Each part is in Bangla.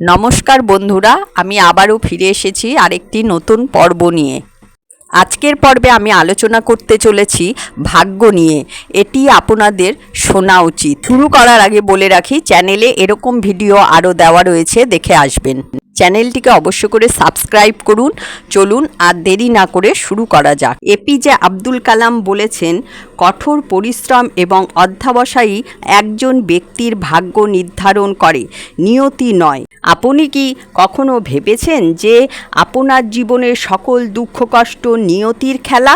নমস্কার বন্ধুরা, আমি আবারও ফিরে এসেছি আরেকটি নতুন পর্ব নিয়ে। আজকের পর্বে আমি আলোচনা করতে চলেছি ভাগ্য নিয়ে। এটি আপনাদের শোনা উচিত। শুরু করার আগে বলে রাখি, চ্যানেলে এরকম ভিডিও আরও দেওয়া রয়েছে, দেখে আসবেন। চ্যানেলটিকে অবশ্য করে সাবস্ক্রাইব করুন, চলুন আর দেরি না করে শুরু করা যাক। এপিজে আব্দুল কালাম বলেছেন, কঠোর পরিশ্রম এবং অধ্যাবসায়ী একজন ব্যক্তির ভাগ্য নির্ধারণ করে, নিয়তি নয়। আপনি কি কখনো ভেবেছেন যে আপনার জীবনের সকল দুঃখ, কষ্ট, নিয়তির খেলা?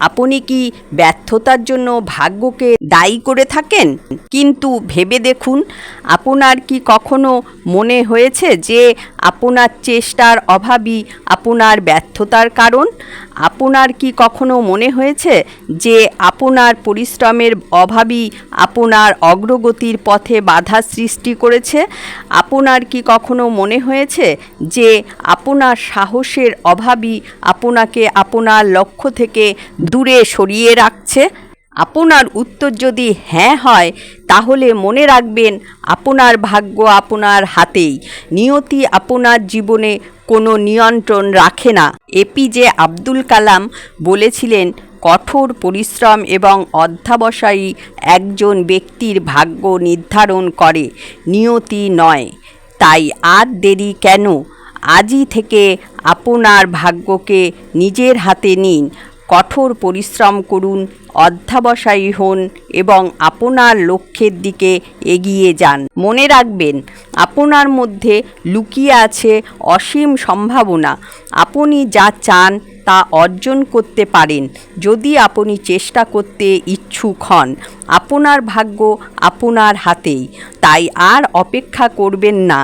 আপনি কি ব্যর্থতার জন্য ভাগ্যকে দায়ী করে থাকেন? কিন্তু ভেবে দেখুন, আপনার কি কখনো মনে হয়েছে যে আপনার চেষ্টার অভাবই আপনার ব্যর্থতার কারণ? আপনার কি কখনো মনে হয়েছে যে আপনার পরিশ্রমের অভাবই আপনার অগ্রগতির পথে বাধা সৃষ্টি করেছে? আপনার কি কখনো মনে হয়েছে যে আপনার সাহসের অভাবই আপনাকে আপনার লক্ষ্য থেকে দূরে সরিয়ে রাখছে? আপনার উত্তর যদি হ্যাঁ হয়, তাহলে মনে রাখবেন আপনার ভাগ্য আপনার হাতেই। নিয়তি আপনার জীবনে কোনো নিয়ন্ত্রণ রাখে না। এপিজে আব্দুল কালাম বলেছিলেন, কঠোর পরিশ্রম এবং অধ্যাবসায়ী একজন ব্যক্তির ভাগ্য নির্ধারণ করে, নিয়তি নয়। তাই আর দেরি কেন? আজই থেকে আপনার ভাগ্যকে নিজের হাতে নিন। কঠোর পরিশ্রম করুন অধ্যাবসায়ী হন এবং আপনার লক্ষ্যের দিকে এগিয়ে যান। মনে রাখবেন, আপনার মধ্যে লুকিয়ে আছে অসীম সম্ভাবনা। আপনি যা চান তা অর্জন করতে পারেন। যদি আপনি চেষ্টা করতে ইচ্ছুক হন, আপনার ভাগ্য আপনার হাতেই। তাই আর অপেক্ষা করবেন না।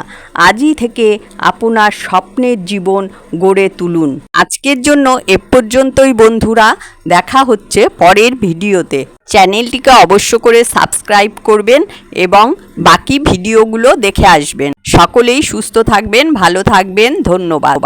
আজই থেকে আপনার স্বপ্নের জীবন গড়ে তুলুন। আজকের জন্য এ পর্যন্তই বন্ধুরা। দেখা হচ্ছে পরের ভিডিওতে। চ্যানেলটিকে অবশ্য করে সাবস্ক্রাইব করবেন এবং বাকি ভিডিওগুলো দেখে আসবেন। সকলেই সুস্থ থাকবেন, ভালো থাকবেন। ধন্যবাদ।